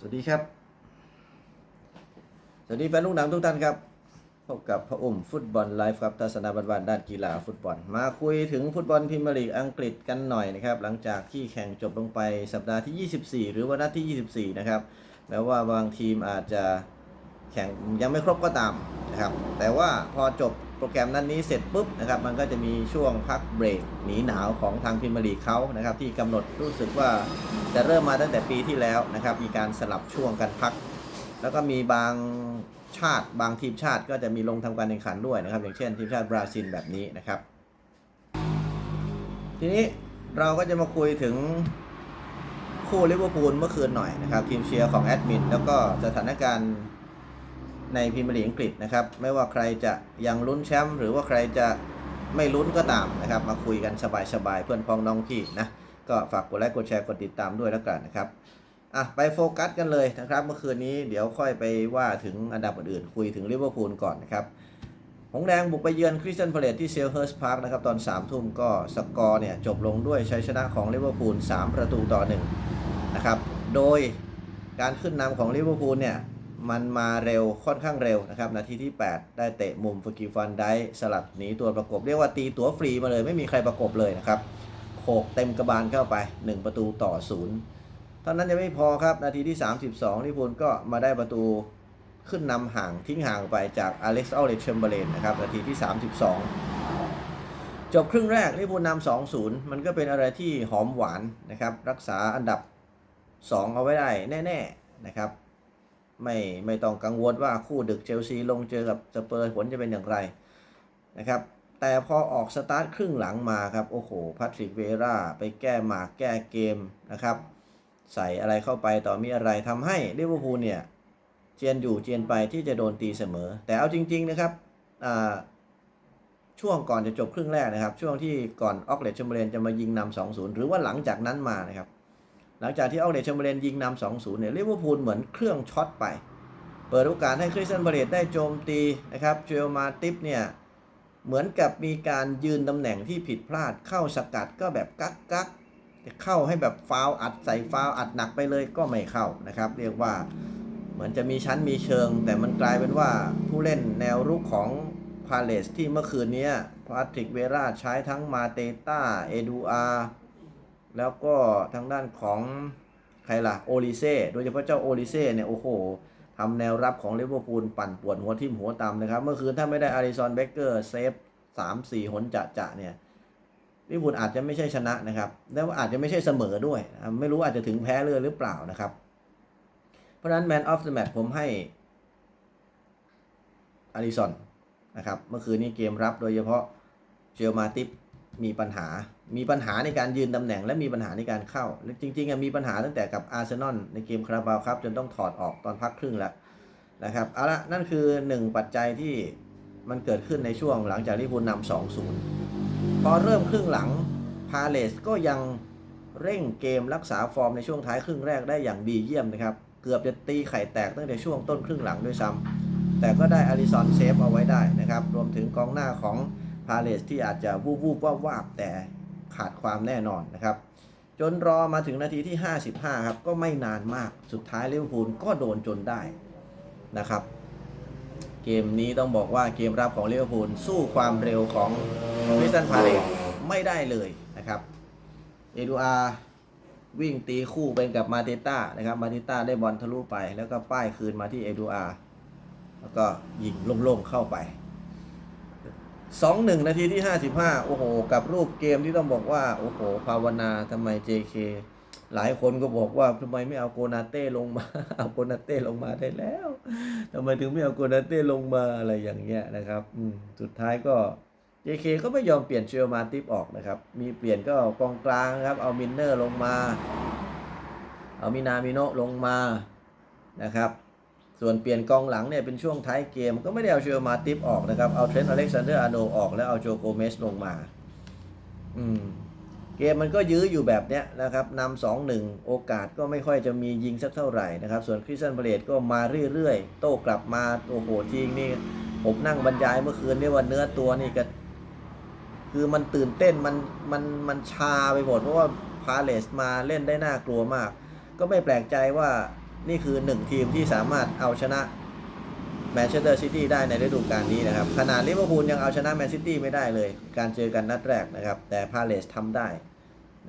สวัสดีครับ สวัสดีแฟนลูกหนังทุกท่านครับ พบกับพระอุ้มฟุตบอลไลฟ์ครับทัศนาบันๆด้านกีฬาฟุตบอล มาคุยถึงฟุตบอลพรีเมียร์ลีกอังกฤษกันหน่อยนะครับ หลังจากที่แข่งจบลงไปสัปดาห์ที่ 24 หรือว่านัดที่ 24 นะครับ แม้ว่าบางทีมอาจจะแข่งยังไม่ครบก็ตามนะครับ แต่ว่าพอจบ โปรแกรมนั้นนี้เสร็จปุ๊บนะครับมันก็จะมีช่วงพักเบรกหนีหนาวของทางพรีเมียร์ลีเขานะครับที่กำหนดรู้สึกว่าจะเริ่มมาตั้งแต่ปีที่แล้วนะครับมีการสลับช่วงกันพัก แล้วก็มีบางชาติบางทีมชาติก็จะมีลงทำการแข่งขันด้วยนะครับ อย่างเช่น ทีมชาติบราซิลแบบนี้นะครับ ทีนี้เราก็จะมาคุยถึงคู่ลิเวอร์พูลเมื่อคืนหน่อยนะครับ ทีมเชียร์ของแอดมินแล้วก็สถานการณ์ ในพรีเมียร์ลีกอังกฤษนะครับ ไม่ว่าใครจะยังลุ้นแชมป์หรือว่าใครจะไม่ลุ้นก็ตามนะครับ มาคุยกันสบายๆเพื่อนพ้องน้องพี่นะ ก็ฝากกดไลค์กดแชร์กดติดตามด้วยแล้วกันนะครับอะไปโฟกัสกันเลยนะครับ เมื่อคืนนี้เดี๋ยวค่อยไปว่าถึงอันดับอื่นๆคุยถึงลิเวอร์พูลก่อนนะครับหงแดงบุกไปเยือนคริสตันพาเลตที่เซลเฮิร์สพาร์คนะครับตอน3ามทุ่มก็สกอร์เนี่ยจบลงด้วยชัยชนะของลิเวอร์พูล3ประตูต่อ1นะครับ โดยการขึ้นนำของลิเวอร์พูลเนี่ย มันมาเร็วค่อนข้างเร็วนะครับ นาทีที่ 8 ได้เตะมุมฟกิฟันได้สลัดหนีตัวประกบ เรียกว่าตีตัวฟรีมาเลย ไม่มีใครประกบเลยนะครับโขกเต็มกระบาลเข้าไป 1 ประตูต่อศูนย์เท่านั้นยังไม่พอครับ นาทีที่ 32ลิพูลก็มาได้ประตูขึ้นนำห่างทิ้งห่างไปจากอเล็กซ์ออเลชเชมเบอร์เลนนะครับ นาทีที่ 32 จบครึ่งแรกลิพูลนำ2-0 มันก็เป็นอะไรที่หอมหวานนะครับ รักษาอันดับ 2 เอาไว้ได้แน่ ๆ นะครับ ไม่ไม่ต้องกังวลว่าคู่ดึกเชลซีลงเจอกับสเปอร์ผลจะเป็นอย่างไรนะครับแต่พอออกสตาร์ทครึ่งหลังมาครับ โอ้โหพัทริกเวราไปแก้หมากแก้เกมนะครับ ใส่อะไรเข้าไปต่อมีอะไรทำให้ลิเวอร์พูลเนี่ย เจียนอยู่เจียนไปที่จะโดนตีเสมอ แต่เอาจริง ๆนะครับช่วงก่อนจะจบครึ่งแรกนะครับ ช่วงที่ก่อนออกเลตชมเบรนจะมายิงนำ2-0หรือว่าหลังจากนั้นมานะครับ จากที่ออกเลตชมเบรนยิงนำ2-0เนี่ยลิเวอร์พูลเหมือนเครื่องช็อตไป เปิดโอกาสให้คริสตันบาเลตได้โจมตีนะครับเจลมาติปเนี่ยเหมือนกับมีการยืนตำแหน่งที่ผิดพลาดเข้าสกัดก็แบบกักกักจะเข้าให้แบบฟาวอัดใส่ฟาวอัดหนักไปเลยก็ไม่เข้านะครับ เรียกว่าเหมือนจะมีชั้นมีเชิง แต่มันกลายเป็นว่าผู้เล่นแนวรุกของพาเลสที่เมื่อคืนนี้พาทริกเวราใช้ทั้งมาเตต้าเอดูอา แล้วก็ทางด้านของใครล่ะโอลิเซ่โดยเฉพาะเจ้าโอลิเซ่เนี่ยโอ้โหทำแนวรับของลิเวอร์พูลปั่นปวนหัวทิ่มหัวตำนะครับ เมื่อคืนถ้าไม่ได้อาริซอนเบเกอร์เซฟสามสี่หนจะจะเนี่ยลิเวอร์พูลอาจจะไม่ใช่ชนะนะครับ แล้วอาจจะไม่ใช่เสมอด้วย ไม่รู้อาจจะถึงแพ้เลยหรือเปล่านะครับ เพราะนั้นแมนออฟ e ์แมตช์ผมให้อาริซอนนะครับ เมื่อคืนนี้เกมรับโดยเฉพาะเจลมาติป มีปัญหา มีปัญหาในการยืนตำแหน่ง และมีปัญหาในการเข้า จริงๆมีปัญหาตั้งแต่กับอาร์เซนอลในเกมคาราบาวครับ จนต้องถอดออกตอนพักครึ่งแล้วนะครับ เอาละนั่นคือหนึ่งปัจจัยที่มันเกิดขึ้นในช่วงหลังจากลิเวอร์พูลนำสองศูนย์พอเริ่มครึ่งหลังพาเลสก็ยังเร่งเกมรักษาฟอร์มในช่วงท้ายครึ่งแรกได้อย่างดีเยี่ยมนะครับ เกือบจะตีไข่แตกตั้งแต่ช่วงต้นครึ่งหลังด้วยซ้ำแต่ก็ได้อาริซอนเซฟเอาไว้ได้นะครับ รวมถึงกองหน้าของ พาเลสที่อาจจะวูบวูบว่าบวาบแต่ขาดความแน่นอนนะครับ จนรอมาถึงนาทีที่ 55 ครับ ก็ไม่นานมากสุดท้ายลิเวอร์พูลก็โดนจนได้นะครับ เกมนี้ต้องบอกว่าเกมรับของลิเวอร์พูลสู้ความเร็วของคริสตันพาเลสไม่ได้เลยนะครับเอดูอาร์วิ่งตีคู่เป็นกับมาเตต้านะครับ มาเตต้าได้บอลทะลุไป แล้วก็ป้ายคืนมาที่เอดูอาร์แล้วก็ยิงโล่งๆเข้าไป สองหนึ่งนาทีที่ห้าสิบห้าโอ้โห กับรูปเกมที่ต้องบอกว่า โอ้โห ภาวนาทำไม JK หลายคนก็บอกว่าทำไมไม่เอาโกนาเต้ลงมา เอาโกนาเต้ลงมาได้แล้วทำไมถึงไม่เอาโกนาเต้ลงมาอะไรอย่างเงี้ยนะครับอืมสุดท้ายก็ JK ก็ไม่ยอมเปลี่ยนเชลมาติปออกนะครับ มีเปลี่ยนก็เอากองกลางครับ เอามินเนอร์ลงมา เอามินามิโนลงมานะครับ ส่วนเปลี่ยนกองหลังเนี่ยเป็นช่วงท้ายเกมก็ไม่ได้เอาเชลมาติปออกนะครับ เอาเทรนต์อเล็กซานเดอร์อาโนออกแล้วเอาโจโกเมสลงมา อืมเกมมันก็ยื้ออยู่แบบเนี้ยนะครับนำสองหนึ่งโอกาสก็ไม่ค่อยจะมียิงสักเท่าไหร่นะครับ ส่วนคริสตันเบเลตก็มาเรื่อยๆ โต้กลับมา โอ้โหทีงนี่ ผมนั่งบรรยายเมื่อคืนนี่ว่าเนื้อตัวนี่ก็ คือมันตื่นเต้นมันมันมันชาไปหมด เพราะว่าพาเลสมาเล่นได้น่ากลัวมาก ก็ไม่แปลกใจว่า นี่คือหนึ่งทีมที่สามารถเอาชนะแมนเชสเตอร์ซิตี้ได้ในฤดูกาลนี้นะครับ ขนาดลิเวอร์พูลยังเอาชนะแมนซิตี้ไม่ได้เลย การเจอกันนัดแรกนะครับ แต่พาเลสทำได้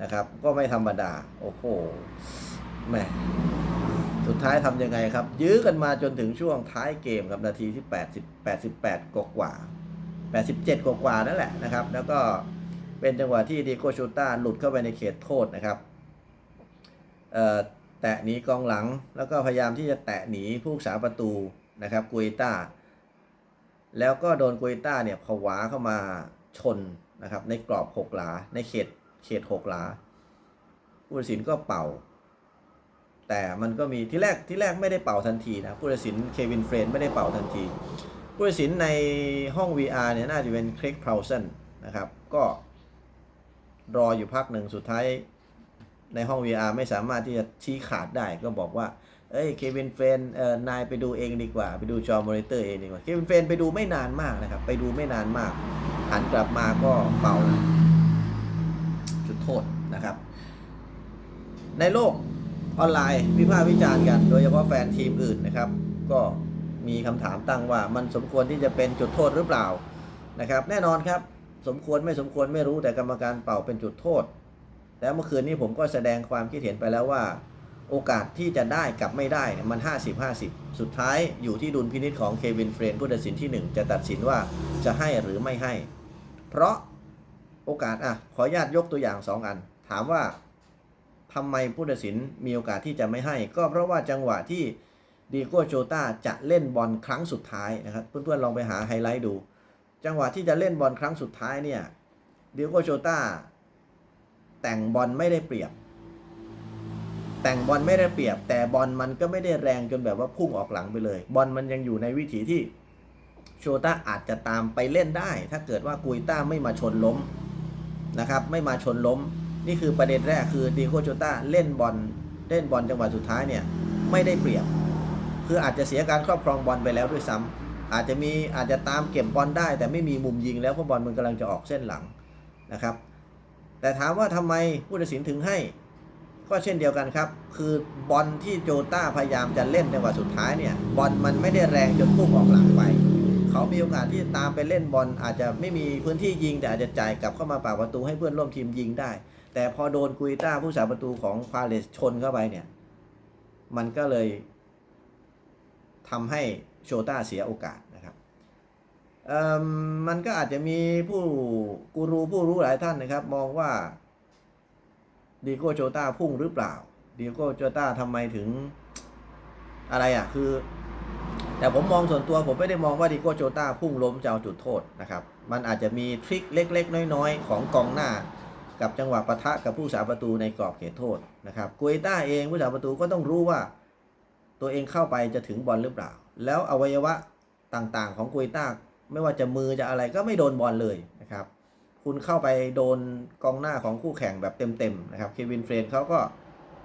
นะครับ ก็ไม่ธรรมดา โอ้โหแมสุดท้ายทำยังไงครับ ยื้อกันมาจนถึงช่วงท้ายเกมครับนาทีที่ 80 88 กว่ากว่า 87 กว่ากว่านั่นแหละนะครับ แล้วก็เป็นจังหวะที่ดีโกชูต้าหลุดเข้าไปในเขตโทษนะครับ เอ่อ แตะหนีกองหลัง แล้วก็พยายามที่จะแตะหนีผู้รักษาประตูนะครับกุยต้า แล้วก็โดนกุยต้าเนี่ยผวาเข้ามาชนนะครับในกรอบหกหลา ในเขตเขตหกหลาผู้ตัดสินก็เป่า แต่มันก็มีที่แรกที่แรกไม่ได้เป่าทันทีนะผู้ตัดสินเควินเฟรนไม่ได้เป่าทันทีผู้ตัดสินในห้อง VR เนี่ยน่าจะเป็นคริกพาวเซนนะครับก็รออยู่พักหนึ่งสุดท้าย ในห้อง VR ไม่สามารถที่จะชี้ขาดได้ก็บอกว่า เอ้ยเควินเฟรนเอ่อนายไปดูเองดีกว่า ไปดูจอมอนิเตอร์เองดีกว่าเควินเฟรนไปดูไม่นานมากนะครับ ไปดูไม่นานมากหันกลับมาก็เป่าจุดโทษนะครับ ในโลกออนไลน์วิพากษ์วิจารณ์กัน โดยเฉพาะแฟนทีมอื่นนะครับ ก็มีคำถามตั้งว่ามันสมควรที่จะเป็นจุดโทษหรือเปล่านะครับ แน่นอนครับ สมควรไม่สมควรไม่รู้แต่กรรมการเป่าเป็นจุดโทษ แล้วเมื่อคืนนี้ผมก็แสดงความคิดเห็นไปแล้วว่า โอกาสที่จะได้กับไม่ได้มัน 50 50 สุดท้ายอยู่ที่ดุลพินิจของเควินเฟรนผู้ตัดสินที่ 1 จะตัดสินว่าจะให้หรือไม่ให้ เพราะโอกาสอะขออนุญาตยกตัวอย่าง 2 อัน ถามว่าทำไมผู้ตัดสินมีโอกาสที่จะไม่ให้ ก็เพราะว่าจังหวะที่ดีโก้โจตาจะเล่นบอลครั้งสุดท้ายนะครับเพื่อนๆลองไปหาไฮไลท์ดู จังหวะที่จะเล่นบอลครั้งสุดท้ายเนี่ยดีโก้โจตา แต่งบอลไม่ได้เปรียบ แต่งบอลไม่ได้เปรียบ แต่บอลมันก็ไม่ได้แรงจนแบบว่าพุ่งออกหลังไปเลย บอลมันยังอยู่ในวิถีที่โชต้าอาจจะตามไปเล่นได้ ถ้าเกิดว่ากุยต้าไม่มาชนล้มนะครับไม่มาชนล้ม นี่คือประเด็นแรกคือดีโกโชต้าเล่นบอลเล่นบอลจังหวะสุดท้ายเนี่ยไม่ได้เปรียบ คืออาจจะเสียการครอบครองบอลไปแล้วด้วยซ้ำอาจจะมีอาจจะตามเก็บบอลได้ แต่ไม่มีมุมยิงแล้วเพราะบอลมันกำลังจะออกเส้นหลังนะครับ แต่ถามว่าทำไมผู้ตัดสินถึงให้ ก็เช่นเดียวกันครับ คือบอลที่โจต้าพยายามจะเล่นในวันสุดท้ายเนี่ยบอลมันไม่ได้แรงจนพุ่งออกหลังไปเขามีโอกาสที่จะตามไปเล่นบอลอาจจะไม่มีพื้นที่ยิง แต่อาจจะจ่ายกลับเข้ามาปากประตูให้เพื่อนร่วมทีมยิงได้ แต่พอโดนกุยต้าผู้สาประตูของพาเลสชนเข้าไปเนี่ย มันก็เลยทำให้โชต้าเสียโอกาส มมันก็อาจจะมีผู้กูรูผู้รู้หลายท่านนะครับ มองว่าดีโก้โจต้าพุ่งหรือเปล่าดีโก้โจต้าทำไมถึงอะไรอะคือ แต่ผมมองส่วนตัวผมไม่ได้มองว่าดีโก้โจต้าพุ่งล้มจะเอาจุดโทษนะครับ มันอาจจะมีทริคเล็ก ๆ น้อยๆ ของกองหน้า กับจังหวะปะทะกับผู้สาประตูในกรอบเขตโทษนะครับกุยต้าเองผู้สาประตูก็ต้องรู้ว่า ตัวเองเข้าไปจะถึงบอลหรือเปล่า แล้วอวัยวะต่างๆ ของกุยต้า ไม่ว่าจะมือจะอะไรก็ไม่โดนบอลเลยนะครับ คุณเข้าไปโดนกองหน้าของคู่แข่งแบบเต็มๆนะครับเควินเฟรนเขาก็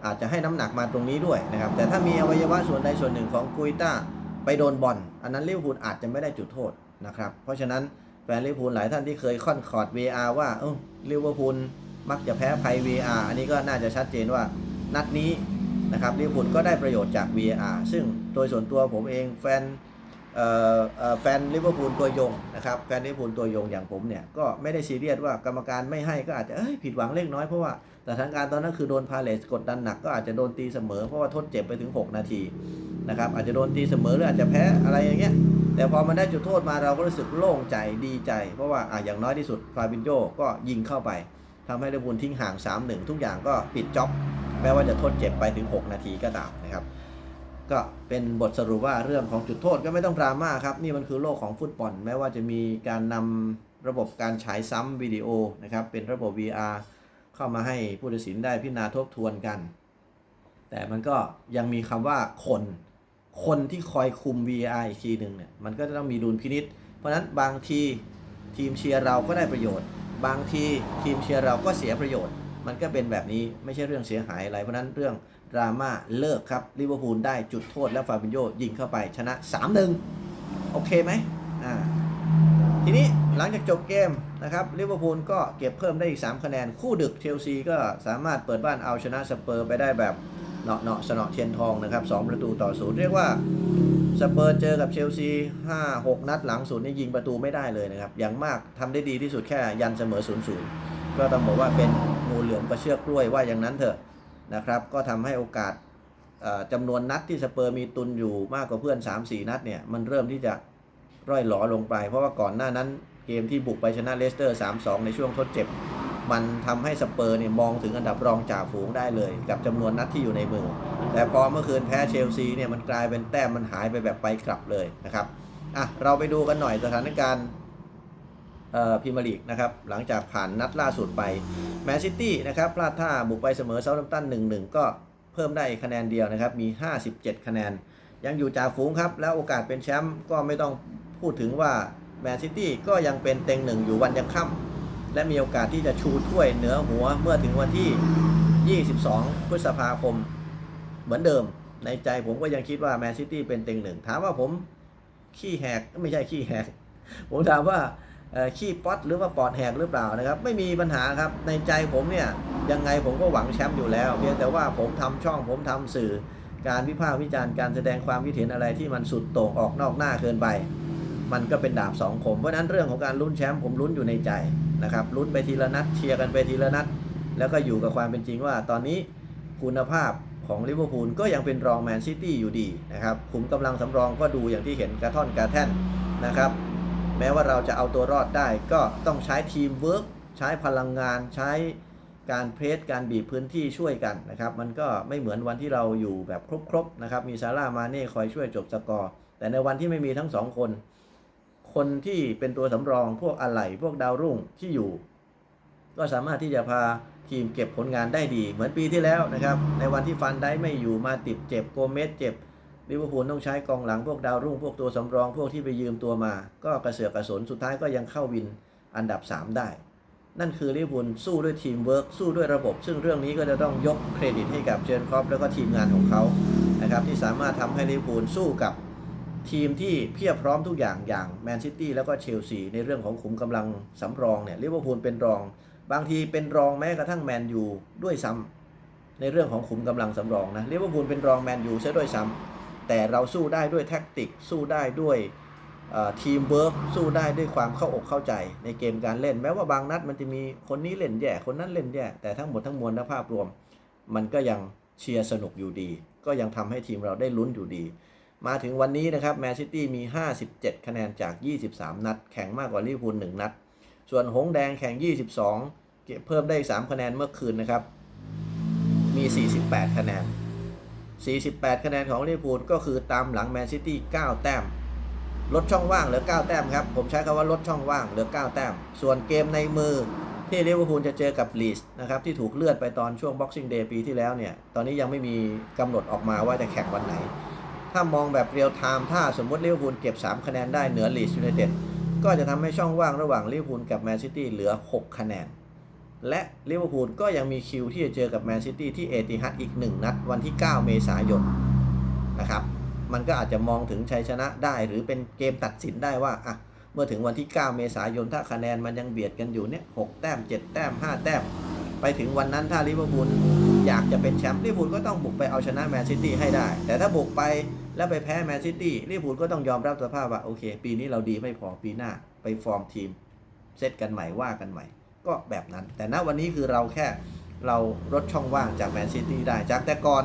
อาจจะให้น้ำหนักมาตรงนี้ด้วยนะครับ แต่ถ้ามีอวัยวะส่วนใดส่วนหนึ่งของกุยต้าไปโดนบอลอันนั้นลิเวอร์พูลอาจจะไม่ได้จุดโทษนะครับ เพราะฉะนั้นแฟนลิเวอร์พูลหลายท่านที่เคยค่อนคอร์ด VR ว่าเออลิเวอร์พูลมักจะแพ้ภัย VR อันนี้ก็น่าจะชัดเจนว่านัดนี้นะครับลิเวอร์พูลก็ได้ประโยชน์จาก VR ซึ่งโดยส่วนตัวผมเองแฟน แฟนลิเวอร์พูลตัวยงนะครับแฟนลิเวอร์พูลตัวยงอย่างผมเนี่ยก็ไม่ได้ซีเรียสว่ากรรมการไม่ให้ก็อาจจะผิดหวังเล็กน้อยเพราะว่าสถานการณ์ตอนนั้นคือโดนพาเลสกดดันหนักก็อาจจะโดนตีเสมอเพราะว่าทดเจ็บไปถึง 6 นาทีนะครับอาจจะโดนตีเสมอหรืออาจจะแพ้อะไรอย่างเงี้ยแต่พอมันได้จุดโทษมาเราก็รู้สึกโล่งใจดีใจ เพราะว่าอะอย่างน้อยที่สุดฟาบินโยก็ยิงเข้าไปทำให้ลิเวอร์พูลทิ้งห่าง 3-1 ทุกอย่างก็ปิดจ็อบแม้ว่าจะทดเจ็บไปถึง 6 นาทีก็ตามนะครับ ก็เป็นบทสรุปว่าเรื่องของจุดโทษก็ไม่ต้องดราม่าครับ นี่มันคือโลกของฟุตบอลแม้ว่าจะมีการนำระบบการฉายซ้ำวิดีโอนะครับเป็นระบบ VR เข้ามาให้ผู้ตัดสินได้พิจารณาทบทวนกัน แต่มันก็ยังมีคำว่าคนคนที่คอยคุม VR อีกทีหนึ่งเนี่ยมันก็จะต้องมีดุลพินิษเพราะฉะนั้นบางทีทีมเชียร์เราก็ได้ประโยชน์ บางทีทีมเชียร์เราก็เสียประโยชน์ มันก็เป็นแบบนี้ไม่ใช่เรื่องเสียหายอะไร เพราะนั้นเรื่องดราม่าเลิกครับลิเวอร์พูลได้จุดโทษแล้วฟาบินโยยิงเข้าไปชนะ 3-1 โอเคไหมอ่าทีนี้หลังจากจบเกมนะครับลิเวอร์พูลก็เก็บเพิ่มได้อีก 3 คะแนน คู่ดึกเชลซีก็สามารถเปิดบ้านเอาชนะสเปอร์ไปได้แบบเนาะเนาะสนอเทียนทองนะครับสองประตูต่อศูนย์เรียกว่าสเปอร์เจอกับเชลซีห้าหกนัดหลังสุดนี่ยิงประตูไม่ได้เลยนะครับ อย่างมากทำได้ดีที่สุดแค่ยันเสมอศูนย์ศูนย์ก็ต้องบอกว่าเป็น งูเหลือมกระเชือกกล้วยว่าอย่างนั้นเถอะนะครับ ก็ทำให้โอกาสเอ่อจำนวนนัดที่สเปอร์มีตุนอยู่มากกว่าเพื่อน 3-4 นัดเนี่ยมันเริ่มที่จะร่อยหลอลงไป เพราะว่าก่อนหน้านั้นเกมที่บุกไปชนะเลสเตอร์ 3-2 ในช่วงทดเจ็บ มันทำให้สเปอร์เนี่ยมองถึงอันดับรองจ่าฝูงได้เลย กับจำนวนนัดที่อยู่ในมือ แต่พอเมื่อคืนแพ้เชลซีเนี่ยมันกลายเป็นแต้มมันหายไปแบบไปกลับเลยนะครับอะเราไปดูกันหน่อยสถานการณ์ พรีเมียร์ลีกนะครับหลังจากผ่านนัดล่าสุดไปแมนซิตี้นะครับพลาดท่าบุกไปเสมอเซาท์แฮมป์ตัน1-1 ก็เพิ่มได้คะแนนเดียวนะครับมี 57 คะแนน ยังอยู่จ่าฝูงครับ แล้วโอกาสเป็นแชมป์ก็ไม่ต้องพูดถึงว่าแมนซิตี้ก็ยังเป็นเต็งหนึ่งอยู่วันยังค่ำและมีโอกาสที่จะชูถ้วยเหนือหัวเมื่อถึงวันที่ 22 พฤษภาคม เหมือนเดิม ในใจผมก็ยังคิดว่าแมนซิตี้เป็นเต็งหนึ่งถามว่าผมขี้แหกไม่ใช่ขี้แหก ผมถามว่า ขี้ป๊อตหรือว่าปอดแหกหรือเปล่านะครับ ไม่มีปัญหาครับในใจผมเนี่ยยังไงผมก็หวังแชมป์อยู่แล้วเพียงแต่ว่าผมทำช่องผมทำสื่อการวิพากษ์วิจารณ์การแสดงความคิดเห็นอะไรที่มันสุดโต่งออกนอกหน้าเกินไป มันก็เป็นดาบสองคมเพราะฉะนั้นเรื่องของการลุ้นแชมป์ผมลุ้นอยู่ในใจนะครับลุ้นไปทีละนัดเชียร์กันไปทีละนัด แล้วก็อยู่กับความเป็นจริงว่า ตอนนี้คุณภาพของลิเวอร์พูลก็ยังเป็นรองแมนซิตี้อยู่ดีนะครับขุมกำลังสำรองก็ดูอย่างที่เห็นกระท่อนกระแท่นนะครับ แม้ว่าเราจะเอาตัวรอดได้ ก็ต้องใช้ทีมเวิร์กใช้พลังงานใช้การเพรสการบีบพื้นที่ช่วยกันนะครับ มันก็ไม่เหมือนวันที่เราอยู่แบบครบๆนะครับ มีซาร่ามาเน่คอยช่วยจบสกอร์ แต่ในวันที่ไม่มีทั้งสองคน คนที่เป็นตัวสำรองพวกอะไหล่พวกดาวรุ่งที่อยู่ ก็สามารถที่จะพาทีมเก็บผลงานได้ดี เหมือนปีที่แล้วนะครับ ในวันที่ฟันได้ไม่อยู่มาติดเจ็บโกเมสเจ็บ ลิเวอร์พูลต้องใช้กองหลังพวกดาวรุ่งพวกตัวสำรองพวกที่ไปยืมตัวมา ก็กระเสือกกระสนสุดท้ายก็ยังเข้าวินอันดับ 3 ได้ นั่นคือลิเวอร์พูลสู้ด้วยทีมเวิร์กสู้ด้วยระบบ ซึ่งเรื่องนี้ก็จะต้องยกเครดิตให้กับเจนครอปแล้วก็ทีมงานของเขานะครับที่สามารถทำให้ลิเวอร์พูลสู้กับทีมที่เพียบพร้อมทุกอย่างอย่างแมนซิตี้แล้วก็เชลซีในเรื่องของขุมกำลังสำรองเนี่ยลิเวอร์พูลเป็นรอง บางทีเป็นรองแม้กระทั่งแมนยูด้วยซ้ำในเรื่องของขุมกำลังสำรองนะลิเวอร์พูลเป็นรองแมนยูซะด้วยซ้ำ แต่เราสู้ได้ด้วยแท็กติก สู้ได้ด้วยทีมเวิร์กสู้ได้ด้วยความเข้าอกเข้าใจในเกมการเล่น แม้ว่าบางนัดมันจะมีคนนี้เล่นแย่ คนนั้นเล่นแย่ แต่ทั้งหมดทั้งมวลและภาพรวม มันก็ยังเชียร์สนุกอยู่ดี ก็ยังทำให้ทีมเราได้ลุ้นอยู่ดี มาถึงวันนี้นะครับแมนซิตี้มี 57 คะแนนจาก 23 นัด แข่งมากกว่าลิเวอร์พูล1นัด ส่วนหงส์แดงแข่ง 22เก็บเพิ่มได้ 3 คะแนนเมื่อคืนนะครับ มี 48 คะแนน 48 คะแนนของลิเวอร์พูลก็คือตามหลังแมนซิตี้ 9 แต้ม ลดช่องว่างเหลือ 9 แต้มครับ ผมใช้คำว่าลดช่องว่างเหลือ 9 แต้ม ส่วนเกมในมือที่ลิเวอร์พูลจะเจอกับลีสนะครับที่ถูกเลื่อนไปตอนช่วง Boxing Day ปีที่แล้วเนี่ย ตอนนี้ยังไม่มีกำหนดออกมาว่าจะแข่งวันไหน ถ้ามองแบบเรียลไทม์ถ้าสมมติลิเวอร์พูลเก็บ 3 คะแนนได้เหนือลีสยูไนเต็ดก็จะทำให้ช่องว่างระหว่างลิเวอร์พูลกับแมนซิตี้เหลือ 6 คะแนน และลิเวอร์พูลก็ยังมีคิวที่จะเจอกับแมนซิตี้ที่เอติฮัดอีก 1 นัดวันที่ 9 เมษายนนะครับ มันก็อาจจะมองถึงชัยชนะได้ หรือเป็นเกมตัดสินได้ว่าอะเมื่อถึงวันที่ 9 เมษายนถ้าคะแนนมันยังเบียดกันอยู่เนี่ย6แต้ม 7 แต้ม 5 แต้ม ไปถึงวันนั้นถ้าลิเวอร์พูลอยากจะเป็นแชมป์ลิเวอร์พูลก็ต้องบุกไปเอาชนะแมนซิตี้ให้ได้ แต่ถ้าบุกไปแล้วไปแพ้แมนซิตี้ลิเวอร์พูลก็ต้องยอมรับสภาพว่าโอเค ปีนี้เราดีไม่พอปีหน้าไปฟอร์มทีมเซตกันใหม่ว่ากันใหม่ ก็แบบนั้น แต่ณวันนี้คือเราแค่เราลดช่องว่างจากแมนซิตี้ได้ จากแต่ก่อน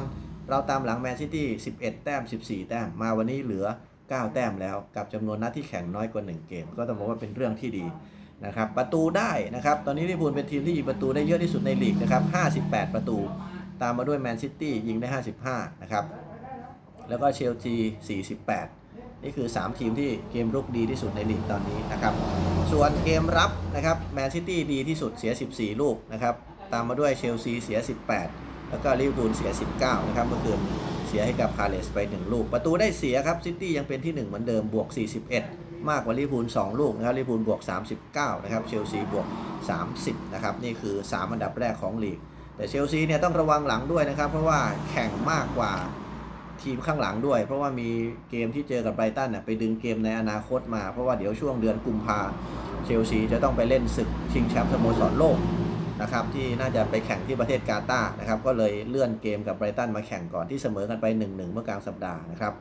เราตามหลังแมนซิตี้ 11 แต้ม 14 แต้ม มาวันนี้เหลือ 9 แต้มแล้ว กับจำนวนนัดที่แข่งน้อยกว่า 1 เกม ก็ต้องบอกว่าเป็นเรื่องที่ดีนะครับ ประตูได้นะครับ ตอนนี้ลิเวอร์พูลเป็นทีมที่ยิงประตูได้เยอะที่สุดในลีกนะครับ 58 ประตู ตามมาด้วยแมนซิตี้ยิงได้ 55 นะครับ แล้วก็เชลซี 48 นี่คือ 3 ทีมที่เกมรุกดีที่สุดในลีกตอนนี้นะครับ ส่วนเกมรับนะครับแมนซิตี้ดีที่สุดเสีย 14 ลูกนะครับ ตามมาด้วยเชลซีเสีย 18 แล้วก็ลิเวอร์พูลเสีย 19 นะครับเมื่อคืนเสียให้กับพาเลสไป 1 ลูก ประตูได้เสียครับซิตี้ยังเป็นที่ 1 เหมือนเดิมบวก 41 มากกว่าลิเวอร์พูล 2 ลูกนะครับลิเวอร์พูลบวก 39 นะครับเชลซีบวก 30 นะครับนี่คือ 3 อันดับแรกของลีก แต่เชลซีเนี่ยต้องระวังหลังด้วยนะครับเพราะว่าแข่งมากกว่า ทีมข้างหลังด้วย เพราะว่ามีเกมที่เจอกับไบรตันน่ะไปดึงเกมในอนาคตมา เพราะว่าเดี๋ยวช่วงเดือนกุมภาเชลซีจะต้องไปเล่นศึกชิงแชมป์สโมสรโลกนะครับที่น่าจะไปแข่งที่ประเทศกาตาร์นะครับก็เลยเลื่อนเกมกับไบรตันมาแข่งก่อนที่เสมอกันไป 1-1 เมื่อกลางสัปดาห์นะครับ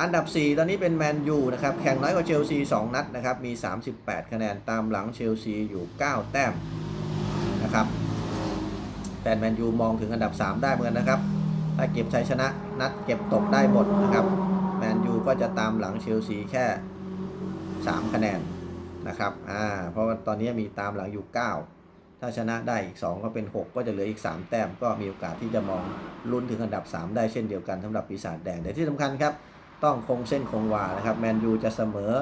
อันดับ 4 ตอนนี้เป็นแมนยูนะครับแข่งน้อยกว่าเชลซี 2 นัดนะครับมี 38 คะแนนตามหลังเชลซีอยู่ 9 แต้มนะครับแฟนแมนยูมองถึงอันดับ 3 ได้เหมือนกันนะครับ ถ้าเก็บชัยชนะนัดเก็บตกได้หมดนะครับ แมนยูก็จะตามหลังเชลซีแค่ 3 คะแนนนะครับอ่าเพราะว่าตอนนี้มีตามหลังอยู่ 9 ถ้าชนะได้อีก 2 ก็เป็น 6 ก็จะเหลืออีก 3 แต้มก็มีโอกาสที่จะมองลุ้นถึงอันดับ 3 ได้เช่นเดียวกันสำหรับปีศาจแดงแต่ที่สำคัญครับ ต้องคงเส้นคงวานะครับแมนยูจะเสมอ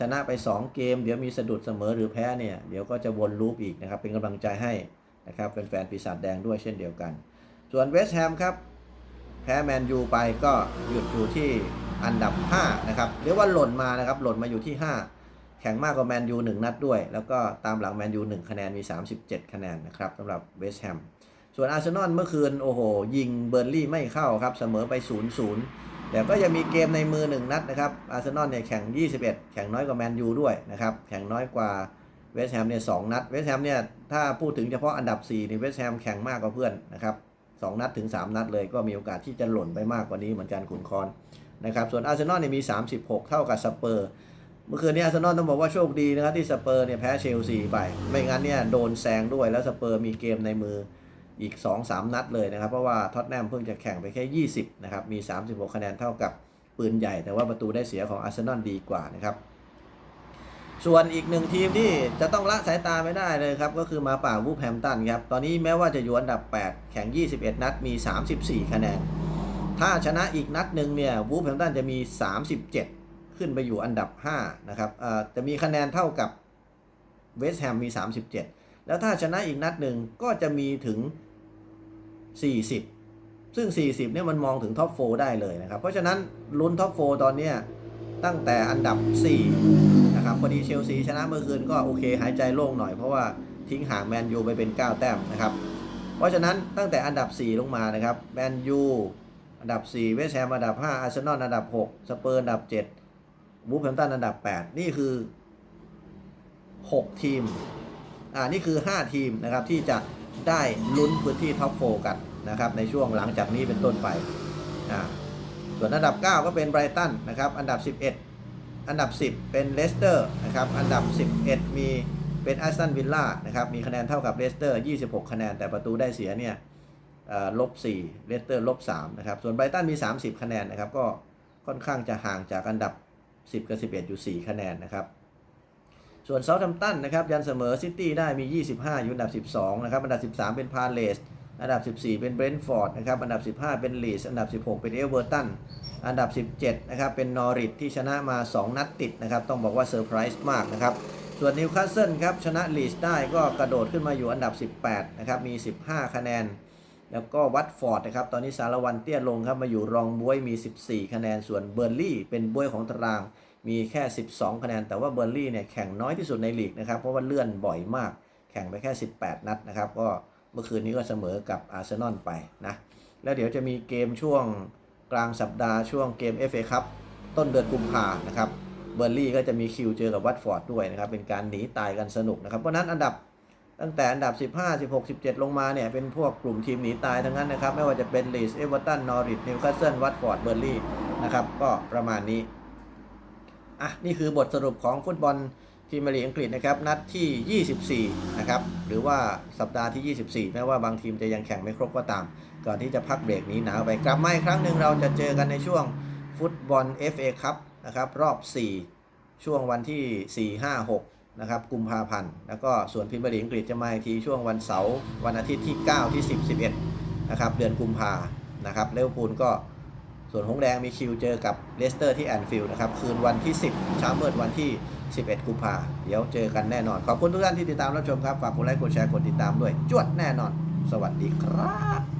ชนะไป 2 เกม เดี๋ยวมีสะดุดเสมอหรือแพ้เนี่ยเดี๋ยวก็จะวนลูปอีกนะครับเป็นกำลังใจให้นะครับเป็นแฟนปีศาจแดงด้วยเช่นเดียวกัน ส่วนเวสต์แฮมครับ แพ้แมนยูไปก็หยุดอยู่ที่อันดับ 5 นะครับเรียกว่าหล่นมานะครับหล่นมาอยู่ที่ 5 แข่งมากกว่าแมนยู1นัดด้วย แล้วก็ตามหลังแมนยู1คะแนนมี 37 คะแนนนะครับสำหรับเวสต์แฮมส่วนอาร์เซนอลเมื่อคืน โอ้โห ยิงเบอร์ลี่ไม่เข้าครับ เสมอไป 0-0 แต่ก็ยังมีเกมในมือ 1 นัดนะครับอาร์เซนอลเนี่ยแข่ง 21 แข่งน้อยกว่าแมนยูด้วยนะครับแข่งน้อยกว่าเวสต์แฮมเนี่ยสนัดเวสต์แฮมเนี่ยถ้าพูดถึงเฉพาะอันดับ4นี่เวสต์แฮมแข่งมากกว่าเพื่อนนะครับ สองนัดถึง 3 นัดเลยก็มีโอกาสที่จะหล่นไปมากกว่านี้เหมือนกันขุนคอนนะครับส่วนอาร์เซนอลเนี่ยมี 36 เท่ากับสเปอร์ เมื่อคืนนี้อาร์เซนอลต้องบอกว่าโชคดีนะครับที่สเปอร์เนี่ยแพ้เชลซีไป ไม่งั้นเนี่ยโดนแซงด้วยแล้วสเปอร์มีเกมในมืออีก 2-3 นัดเลยนะครับ เพราะว่าท็อตแนมเพิ่งจะแข่งไปแค่ 20 นะครับ มี 36 คะแนนเท่ากับปืนใหญ่ แต่ว่าประตูได้เสียของอาร์เซนอลดีกว่านะครับ ส่วนอีกหนึ่งทีมที่จะต้องละสายตาไม่ได้เลยครับ ก็คือมาป่าวูแฮมตันครับ ตอนนี้แม้ว่าจะอยู่อันดับ 8 แข่ง 21 นัดมี 34 คะแนน ถ้าชนะอีกนัดหนึ่งเนี่ยวูแฮมตันจะมี 37 ขึ้นไปอยู่อันดับ 5 นะครับเอ่อจะมีคะแนนเท่ากับเวสต์แฮมมี 37 แล้วถ้าชนะอีกนัดหนึ่งก็จะมีถึง 40 ซึ่ง 40เนี่ยมันมองถึงท็อปโฟได้เลยนะครับ เพราะฉะนั้นลุ้นท็อปโฟตอนเนี้ย ตั้งแต่อันดับ 4 นะครับพอดีเชลซีชนะเมื่อคืนก็โอเคหายใจโล่งหน่อยเพราะว่าทิ้งห่างแมนยูไปเป็น 9 แต้มนะครับ เพราะฉะนั้นตั้งแต่อันดับ 4 ลงมานะครับแมนยูอันดับ 4 เวสต์แฮมอันดับ 5 อาร์เซนอลอันดับ 6 สเปอร์อันดับ7วูฟแฮมตันอันดับ 8 นี่คือ 6 ทีม อ่า นี่คือ 5 ทีมนะครับที่จะได้ลุ้นพื้นที่ท็อปโฟกันนะครับในช่วงหลังจากนี้เป็นต้นไป อ่า ส่วนอันดับ 9 ก็เป็นไบรตันนะครับ อันดับ 11 อันดับ 10 เป็นเลสเตอร์นะครับ อันดับ 11 มีเป็นแอสตันวิลล่านะครับ มีคะแนนเท่ากับเลสเตอร์ 26 คะแนน แต่ประตูได้เสียเนี่ยลบ4เลสเตอร์ลบ3นะครับ ส่วนไบรตันมี 30 คะแนนนะครับ ก็ค่อนข้างจะห่างจากอันดับ 10 กับ 11 อยู่ 4 คะแนนนะครับ ส่วนเซาท์แฮมป์ตันนะครับยันเสมอซิตี้ได้มี 25 อยู่อันดับ 12 นะครับ อันดับ 13 เป็นพาเลส อันดับ 14 เป็นเบรนท์ฟอร์ดนะครับ อันดับ 15 เป็นลีส อันดับ 16 เป็นเอเวอร์ตัน อันดับ 17 นะครับ เป็นนอริทที่ชนะมา 2 นัดติดนะครับ ต้องบอกว่าเซอร์ไพรส์มากนะครับ ส่วนนิวคาสเซิลครับ ชนะลีสได้ก็กระโดดขึ้นมาอยู่อันดับ 18 นะครับ มี 15 คะแนน แล้วก็วัตฟอร์ดนะครับ ตอนนี้สารวันเตี้ยลงครับ มาอยู่รองบวยมี 14 คะแนน ส่วนเบอร์ลี่เป็นบวยของตาราง มีแค่ 12 คะแนน แต่ว่าเบอร์ลี่เนี่ยแข่งน้อยที่สุดในลีกนะครับ เพราะว่าเลื่อนบ่อยมาก แข่งไปแค่ 18 นัดนะครับ ก็ มื่อคืนนี้ก็เสมอกับอาร์เซนอลไปนะ แล้วเดี๋ยวจะมีเกมช่วงกลางสัปดาห์ช่วงเกม FA ครับต้นเดือนกุมภานะครับ เบอร์ลี่ก็จะมีคิวเจอกับวัตฟอร์ดด้วยนะครับ เป็นการหนีตายกันสนุกนะครับ เพราะนั้นอันดับตั้งแต่อันดับ 15 16 17 ลงมาเนี่ยเป็นพวกกลุ่มทีมหนีตายทั้งนั้นนะครับ ไม่ว่าจะเป็นลีสเอเวอร์ตันนอริทนิวคาสเซิลวัตฟอร์ดเบอร์ลี่นะครับ ก็ประมาณนี้ อะ นี่คือบทสรุปของฟุตบอล พีเมลีอังกฤษนะครับนัดที่ 24 นะครับ หรือว่าสัปดาห์ที่ 24 แม้ว่าบางทีมจะยังแข่งไม่ครบก็ตาม ก่อนที่จะพักเบรกนี้หนาวไปกลับมาอีกครั้งหนึ่งเราจะเจอกันในช่วงฟุตบอล FA ครับนะครับรอบ 4 ช่วงวันที่ 4 5 6 นะครับกุมภาพันธ์ แล้วก็ส่วนพรีเมียร์ลีอังกฤษจะมาอีกทีช่วงวันเสาร์วันอาทิตย์ที่ 9 ที่ 10 11 นะครับเดือนกุมภานะครับเลเวอร์พูลก็ส่วนหงสแดงมีคิวเจอกับเลสเตอร์ที่แอนฟิลด์นะครับคืนวันที่ 10 เช้ามืดวันที่ 11 กุมภาเดี๋ยวเจอกันแน่นอน ขอบคุณทุกท่านที่ติดตามรับชมครับ ฝากกดไลค์ กดแชร์ กดติดตามด้วย จวดแน่นอน สวัสดีครับ